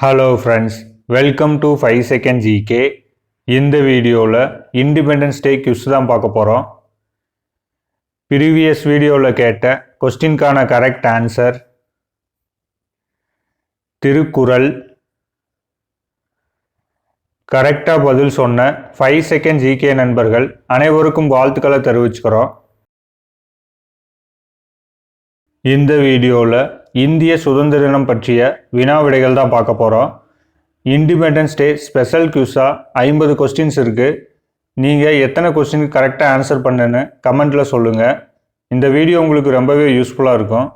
Hello friends welcome to five second GK இந்த வீடியோவில் independence day கியூஸ் தான் பார்க்க போகிறோம் ப்ரீவியஸ் வீடியோவில் கேட்ட கொஸ்டின்கான கரெக்ட் ஆன்சர் திருக்குறள் கரெக்டாக பதில் சொன்ன ஃபைவ் செகண்ட் ஜிகே நண்பர்கள் அனைவருக்கும் வாழ்த்துக்களை தெரிவிச்சுக்கிறோம். இந்த வீடியோவில் இந்திய சுதந்திர தினம் பற்றிய வினா விடைகள் தான் பார்க்க போகிறோம் இண்டிபெண்டன்ஸ் டே ஸ்பெஷல் கியூஸாக ஐம்பது கொஸ்டின்ஸ் இருக்குது நீங்கள் எத்தனை கொஸ்டினுக்கு கரெக்டாக ஆன்சர் பண்ணுன்னு கமெண்ட்டில் சொல்லுங்கள் இந்த வீடியோ உங்களுக்கு ரொம்பவே யூஸ்ஃபுல்லாக இருக்கும்.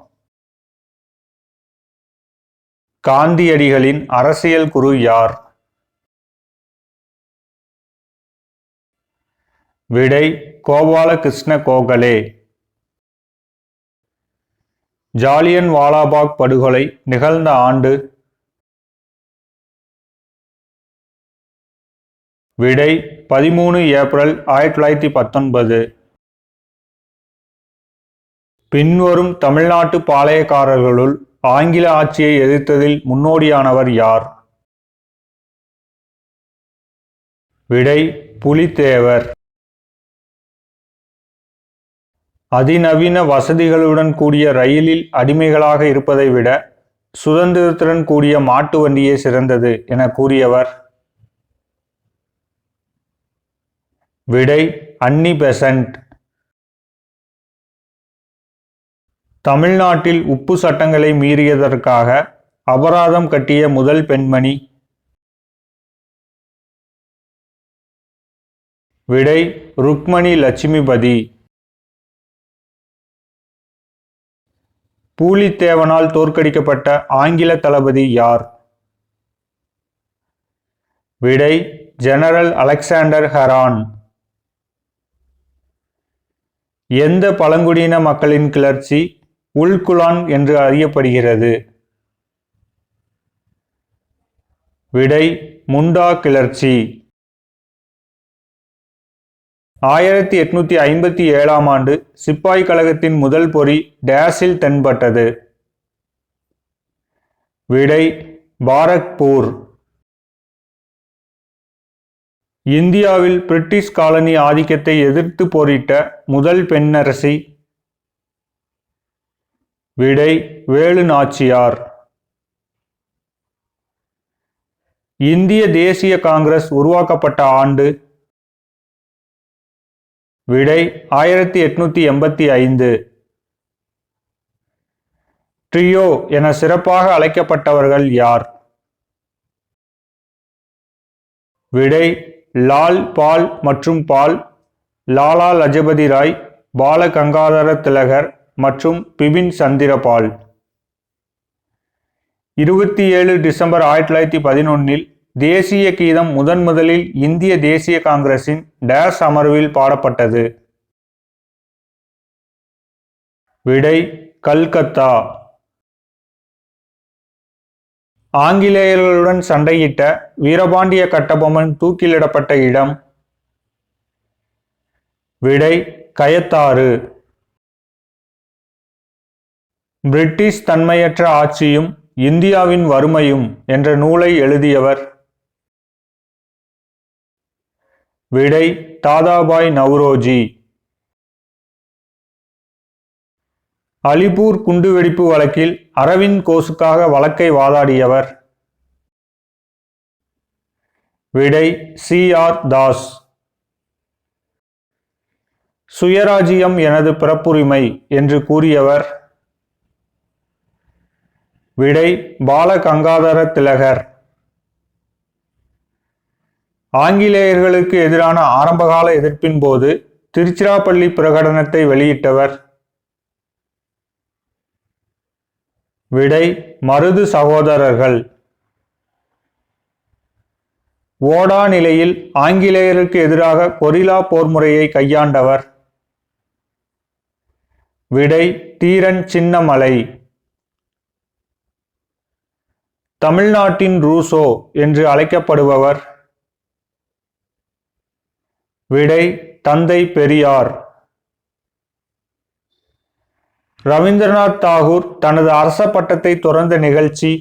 காந்தியடிகளின் அரசியல் குரு யார்? விடை கோபாலகிருஷ்ண கோகலே. ஜாலியன் வாலாபாக் படுகொலை நிகழ்ந்த ஆண்டு. விடை பதிமூணு ஏப்ரல் ஆயிரத்தி தொள்ளாயிரத்தி பத்தொன்பது. பின்வரும் தமிழ்நாட்டு பாளையக்காரர்களுள் ஆங்கில ஆட்சியை எதிர்த்ததில் முன்னோடியானவர் யார்? விடை புலித்தேவர். அதிநவீன வசதிகளுடன் கூடிய ரயிலில் அடிமைகளாக இருப்பதை விட சுதந்திரத்துடன் கூடிய மாட்டு வண்டியே சிறந்தது என கூறியவர். விடை அன்னி பெசன்ட். தமிழ்நாட்டில் உப்பு சட்டங்களை மீறியதற்காக அபராதம் கட்டிய முதல் பெண்மணி. விடை ருக்மணி லட்சுமிபதி. பூலித்தேவனால் தோற்கடிக்கப்பட்ட ஆங்கில தளபதி யார்? விடை ஜெனரல் அலெக்சாண்டர் ஹரான். எந்த பழங்குடியின மக்களின் கிளர்ச்சி உல்குலான் என்று அறியப்படுகிறது? விடை முண்டா கிளர்ச்சி. ஆயிரத்தி எட்நூத்தி ஐம்பத்தி ஏழாம் ஆண்டு சிப்பாய் கழகத்தின் முதல் பொறி டேஸில் தென்பட்டது. விடை பாரக்பூர். இந்தியாவில் பிரிட்டிஷ் காலனி ஆதிக்கத்தை எதிர்த்து போரிட்ட முதல் பெண்ணரசி. விடை வேலு நாச்சியார். இந்திய தேசிய காங்கிரஸ் உருவாக்கப்பட்ட ஆண்டு விடை ஆயிரத்தி எட்நூத்தி எண்பத்தி ஐந்து. ட்ரியோ என சிறப்பாக அழைக்கப்பட்டவர்கள் யார்? விடை லால் பால் மற்றும் பால் லாலா லஜபதி ராய் பால கங்காதர திலகர் மற்றும் பிபின் சந்திரபால். இருபத்தி ஏழு டிசம்பர் ஆயிரத்தி தொள்ளாயிரத்தி பதினொன்னில் தேசிய கீதம் முதன் முதலில் இந்திய தேசிய காங்கிரசின் டேஸ் அமர்வில் பாடப்பட்டது. விடை கல்கத்தா. ஆங்கிலேயர்களுடன் சண்டையிட்ட வீரபாண்டிய கட்டபொம்மன் தூக்கிலிடப்பட்ட இடம். விடை கயத்தாறு. பிரிட்டிஷ் தன்மையற்ற ஆட்சியும் இந்தியாவின் வறுமையும் என்ற நூலை எழுதியவர் விடை தாதாபாய் நவ்ரோஜி. அலிபூர் குண்டுவெடிப்பு வழக்கில் அரவிந்த் கோசுக்காக வழக்கை வாதாடியவர். விடை சி ஆர் தாஸ். சுயராஜ்யம் எனது பிறப்புரிமை என்று கூறியவர். விடை பால கங்காதர திலகர். ஆங்கிலேயர்களுக்கு எதிரான ஆரம்பகால எதிர்ப்பின் போது திருச்சிராப்பள்ளி பிரகடனத்தை வெளியிட்டவர். விடை மருது சகோதரர்கள். ஓடா நிலையில் ஆங்கிலேயருக்கு எதிராக கொரிலா போர் முறையை கையாண்டவர். விடை தீரன் சின்னமலை. தமிழ்நாட்டின் ரூசோ என்று அழைக்கப்படுபவர். விடை தந்தை பெரியார். ரவீந்திரநாத் தாகூர் தனது அரச பட்டத்தை துறந்த நிகழ்ச்சி.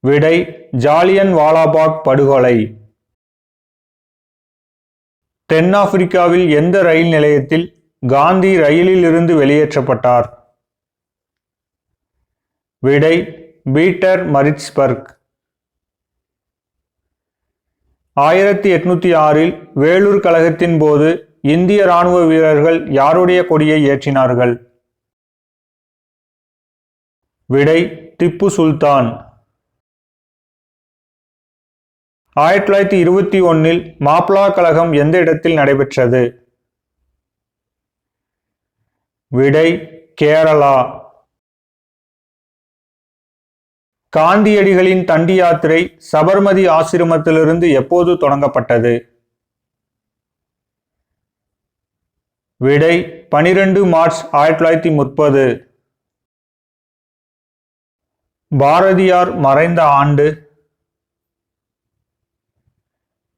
விடை ஜாலியன் வாலாபாக் படுகொலை. தென்னாப்பிரிக்காவில் எந்த ரயில் நிலையத்தில் காந்தி ரயிலில் இருந்து வெளியேற்றப்பட்டார்? விடை பீட்டர் மரிட்ஸ்பர்க். ஆயிரத்தி எட்நூத்தி ஆறில் வேலூர் கழகத்தின் போது இந்திய ராணுவ வீரர்கள் யாருடைய கொடியை ஏற்றினார்கள்? விடை திப்பு சுல்தான். ஆயிரத்தி தொள்ளாயிரத்தி இருபத்தி ஒன்னில் மாப்ளா கழகம் எந்த இடத்தில் நடைபெற்றது? விடை கேரளா. காந்தியடிகளின் தண்டி யாத்திரை சபர்மதி ஆசிரமத்திலிருந்து எப்போது தொடங்கப்பட்டது? விடை பனிரெண்டு மார்ச் ஆயிரத்தி தொள்ளாயிரத்தி முப்பது. பாரதியார் மறைந்த ஆண்டு.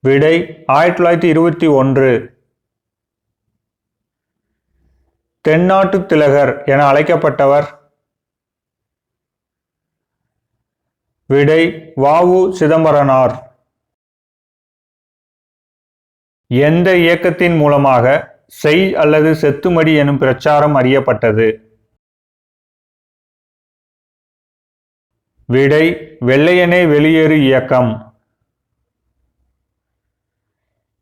விடை ஆயிரத்தி தொள்ளாயிரத்தி இருபத்தி ஒன்று. தென்னாட்டு திலகர் என அழைக்கப்பட்டவர் விடை வாவு சிதம்பரனார். எந்த இயக்கத்தின் மூலமாக செய் அல்லது செத்துமடி எனும் பிரச்சாரம் அறியப்பட்டது? விடை வெள்ளையனே வெளியேறு இயக்கம்.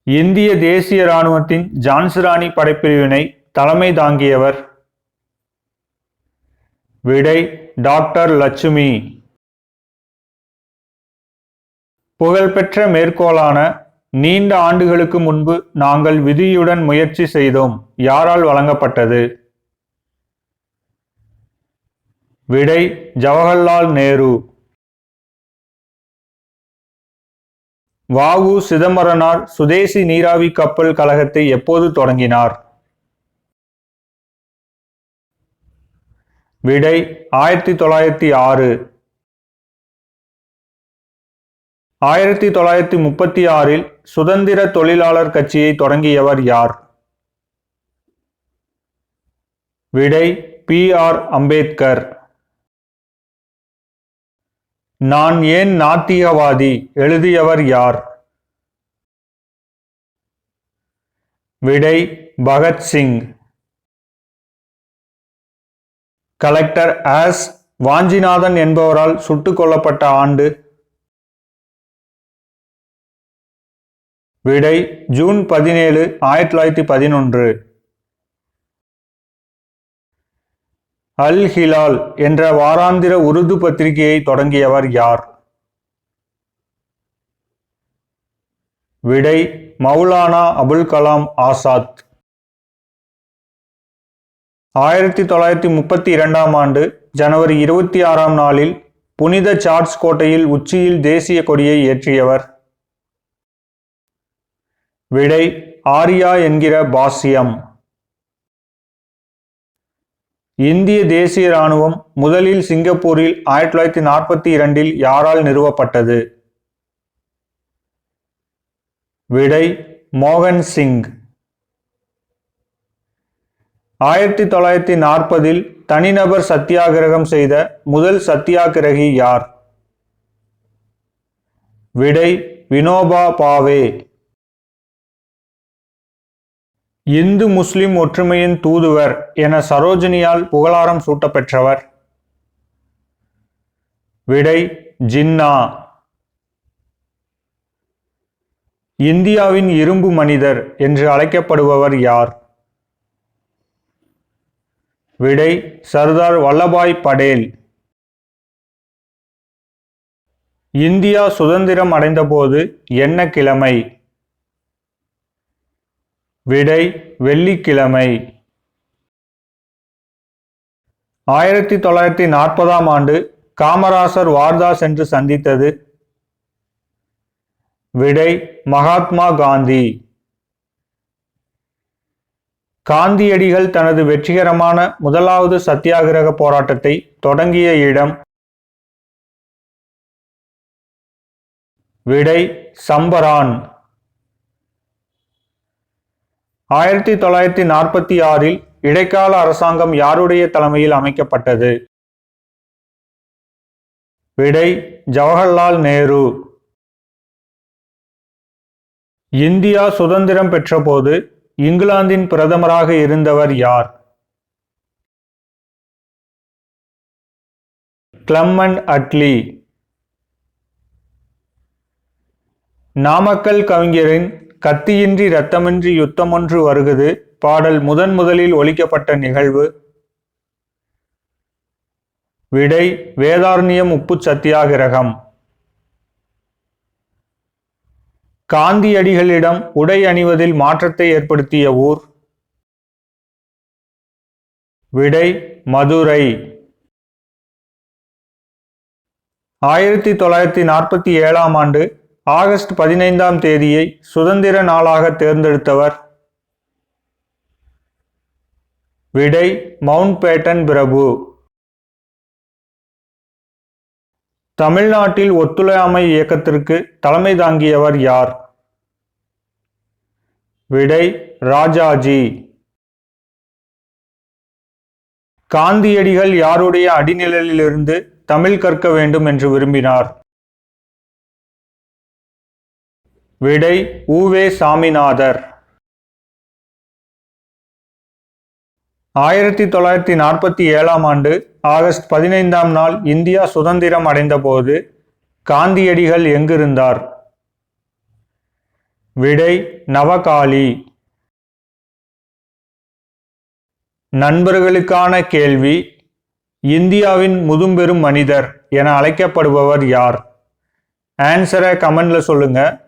இந்திய தேசிய இராணுவத்தின் ஜான்சிராணி படைப்பிரிவினை தலைமை தாங்கியவர். விடை டாக்டர் லட்சுமி. புகழ்பெற்ற மேற்கோளான நீண்ட ஆண்டுகளுக்கு முன்பு நாங்கள் விதியுடன் முயற்சி செய்தோம். யாரால் வழங்கப்பட்டது? விடை ஜவஹர்லால் நேரு. வாவு சிதம்பரனார் சுதேசி நீராவி கப்பல் கழகத்தை எப்போது தொடங்கினார்? விடை ஆயிரத்தி தொள்ளாயிரத்தி ஆறு. ஆயிரத்தி தொள்ளாயிரத்தி முப்பத்தி ஆறில் சுதந்திர தொழிலாளர் கட்சியை தொடங்கியவர் யார்? விடை பி ஆர் அம்பேத்கர். நான் ஏன் நாத்தியவாதி எழுதியவர் யார்? விடை பகத்சிங் கலெக்டர் ஆஸ் வாஞ்சிநாதன் என்பவரால் சுட்டுக் கொல்லப்பட்ட ஆண்டு விடை ஜூன் பதினேழு ஆயிரத்தி தொள்ளாயிரத்தி பதினொன்று. அல் ஹிலால் என்ற வாராந்திர உருது பத்திரிகையை தொடங்கியவர் யார்? விடை மௌலானா அபுல் கலாம் ஆசாத். ஆயிரத்தி தொள்ளாயிரத்தி முப்பத்தி இரண்டாம் ஆண்டு ஜனவரி இருபத்தி ஆறாம் நாளில் புனித சார்ஜ் கோட்டையில் உச்சியில் தேசிய கொடியை ஏற்றியவர். விடை ஆரியா என்கிற பாஸ்யம் இந்திய தேசிய இராணுவம் முதலில் சிங்கப்பூரில் ஆயிரத்தி தொள்ளாயிரத்தி நாற்பத்தி இரண்டில் யாரால் நிறுவப்பட்டது? விடை மோகன் சிங். ஆயிரத்தி தொள்ளாயிரத்தி நாற்பதில் தனிநபர் சத்தியாகிரகம் செய்த முதல் சத்தியாகிரகி யார்? விடை வினோபா பாவே. இந்து முஸ்லிம் ஒற்றுமையின் தூதுவர் என சரோஜினியால் புகழாரம் சூட்டப்பெற்றவர். விடை ஜின்னா. இந்தியாவின் இரும்பு மனிதர் என்று அழைக்கப்படுபவர் யார்? விடை சர்தார் வல்லபாய் படேல். இந்தியா சுதந்திரம் அடைந்தபோது என்ன கிழமை? விடை வெள்ளிக்கிழமை. ஆயிரத்தி தொள்ளாயிரத்தி நாற்பதாம் ஆண்டு காமராசர் வார்தா சென்று சந்தித்தது. விடை மகாத்மா காந்தி. காந்தியடிகள் தனது வெற்றிகரமான முதலாவது சத்தியாகிரக போராட்டத்தை தொடங்கிய இடம். விடை சம்பரான். ஆயிரத்தி தொள்ளாயிரத்தி நாற்பத்தி ஆறில் இடைக்கால அரசாங்கம் யாருடைய தலைமையில் அமைக்கப்பட்டது? விடை ஜவஹர்லால் நேரு. இந்தியா சுதந்திரம் பெற்றபோது இங்கிலாந்தின் பிரதமராக இருந்தவர் யார்? கிளம்மன் அட்லி. நாமக்கல் கவிஞரின் கத்தியின்றி இரத்தமின்றி யுத்தமொன்று வருகுது. பாடல் முதன் முதலில் ஒலிக்கப்பட்ட நிகழ்வு. விடை வேதாரண்யம் உப்பு சத்தியாகிரகம். காந்தியடிகளிடம் உடை அணிவதில் மாற்றத்தை ஏற்படுத்திய ஊர். விடை மதுரை. ஆயிரத்தி தொள்ளாயிரத்தி நாற்பத்தி ஏழாம் ஆண்டு ஆகஸ்ட் பதினைந்தாம் தேதியை சுதந்திர நாளாக தேர்ந்தெடுத்தவர் விடை மவுண்ட் பேட்டன் பிரபு. தமிழ்நாட்டில் ஒத்துழையாமை இயக்கத்திற்கு தலைமை தாங்கியவர் யார்? விடை ராஜாஜி. காந்தியடிகள் யாருடைய அடிநிழலிலிருந்து தமிழ் கற்க வேண்டும் என்று விரும்பினார்? விடை ஊவே சாமிநாதர். ஆயிரத்தி தொள்ளாயிரத்தி நாற்பத்தி ஏழாம் ஆண்டு ஆகஸ்ட் பதினைந்தாம் நாள் இந்தியா சுதந்திரம் அடைந்தபோது காந்தியடிகள் எங்கிருந்தார்? விடை நவகாளி. நண்பர்களுக்கான கேள்வி இந்தியாவின் முதும்பெரும் மனிதர் என அழைக்கப்படுபவர் யார்? ஆன்சரை கமெண்ட்ல சொல்லுங்க.